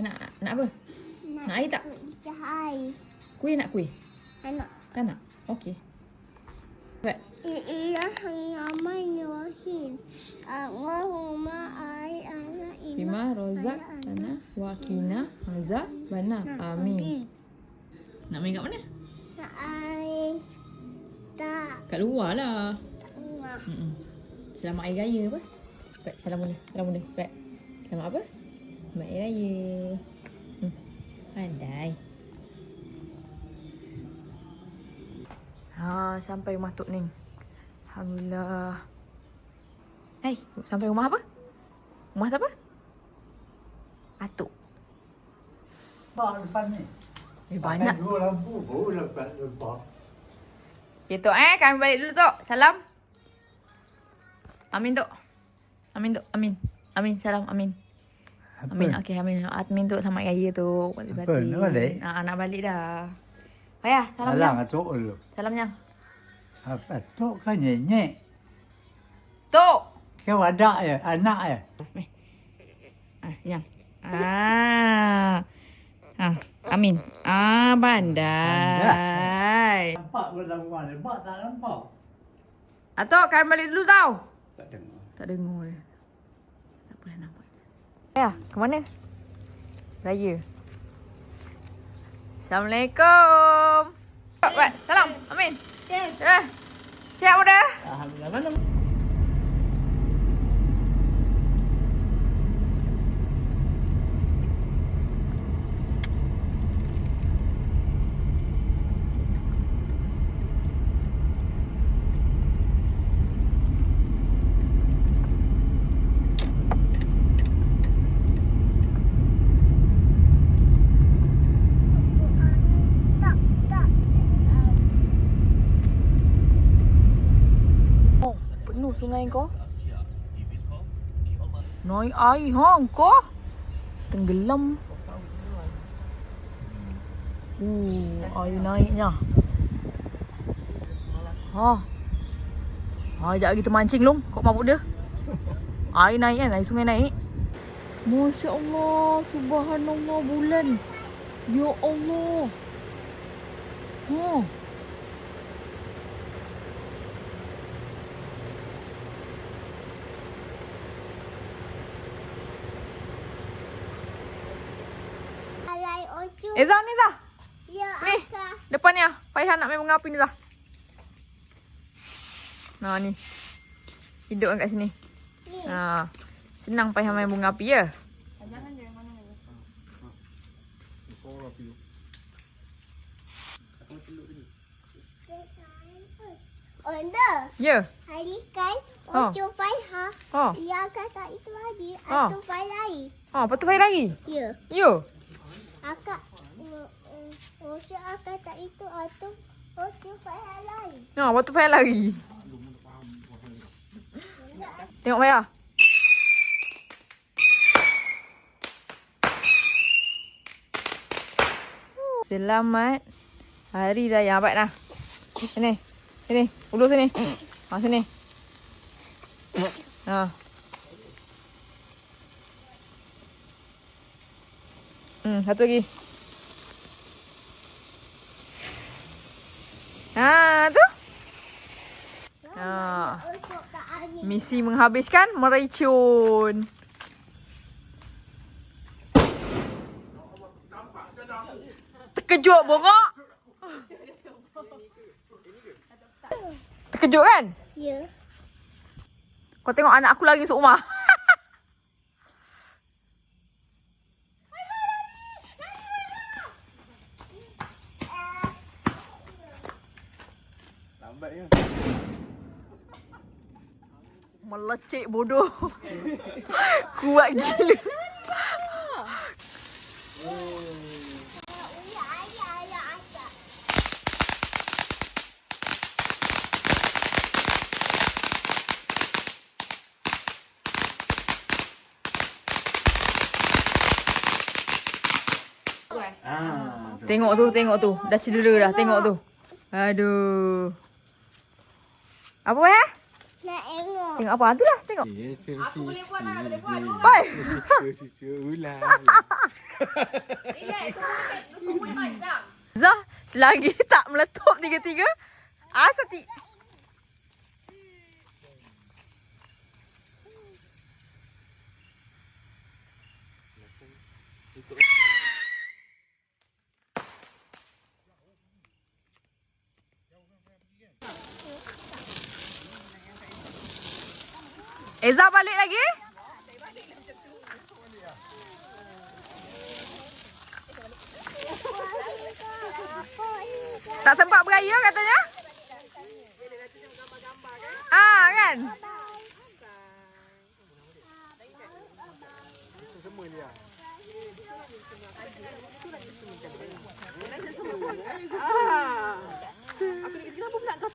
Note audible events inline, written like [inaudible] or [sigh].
Eh, nak, nak apa? Nak air tak? Cahai. Kuih nak kuih? Anak. Tak nak? Okey. Baik. Bismillahirrahmanirrahim. Allahumma ai ana Bima rozak tanah wakina hazab bana. Amin. Nak main kat mana? Ai tak Kat luar lah. nak Mm-mm. Selamat Hari Raya apa? Baik, salam mula. Salam mula. Baik. Selamat apa? Hari Raya. Hmm. Pandai. Ha, sampai rumah Tok Ning. Alhamdulillah. Hai, sampai rumah apa? Rumah apa? Atuk. Bak depan ni. Eh, banyak. Dua lampu baru dapat lepak. Okay, Tok eh. Kami balik dulu, Tok. Salam. Amin, Tok. Amin, Tok. Amin. Amin. Salam. Amin. Apa? Amin. Okey, amin. Amin, Tok. Selamat Raya, Tok. Balik Apa? Nak balik? Ah, nak balik dah. Ayah, salam Alang Nyang. atuk lu. Salam Nyang. Apa atuk kan nyenyek. Tok. Kau ada ya, anak ya. Ah, Nyang. Ah. Ah, Amin. Ah, bandai. Nampak pun dalam rumah ni. Bak tak nampak. Atok, kami balik dulu tau. Tak dengar. Tak dengar dia. Tak boleh nampak. Ya, ke mana? Raya. Assalamualaikum. Salam. Amin. Eh. Siap dah? Alhamdulillah mana? tak tak. Oh, sungai kau. Naik air hang kau. Tenggelam. Uh, air naiknya. Ha. Ha, sekejap lagi termancing long. Kau mabuk dia. Air naik kan, air sungai naik. Masya Allah, subhanallah bulan. Ya Allah. Ha. Alai Eh, Zah ni Zah. Ya Ni. aka. Depan ni ah. Payah nak main bunga api ni Zah. Nah ni. Hidup kat sini. Ni. Ha. Senang payah main bunga api ya. Onda. Ya. Hari kan Oh. ocu payah. Oh. Dia kata itu lagi. Oh. Atau payah lagi. Oh, lepas tu payah lagi. Ya. Ya. Akak. Ocu akak tak itu atau ocu payah lagi. Ha, lepas tu payah lagi. Tengok payah. Selamat Hari Raya Abad dah. Sini. Sini. Ulu sini. Ha, sini. Ha. Hmm, satu lagi. Ha, tu. Ha. Ocu tak angin. Misi menghabiskan meracun. Terkejut bongok. Terkejut kan? Ya. Kau tengok anak aku lagi seumah. Melecik bodoh. [laughs] Kuat gila. Ah. Tengok tu, tengok tu. Dah cedera dah, tengok tu. Aduh. Apa eh? Nak tengok. Tengok apa? Ah, Itulah, tengok. Ye, yeah, cik. Aku boleh buat, lah, boleh buat. Cik, cik, cik, ulang. Ingat, kau boleh main jam. Zah, selagi [laughs] tak meletup tiga-tiga. Asa ti. Thank you. Eza balik lagi? Tak sempat beraya katanya? Ah kan? Ah. Aku nak kenapa pula kau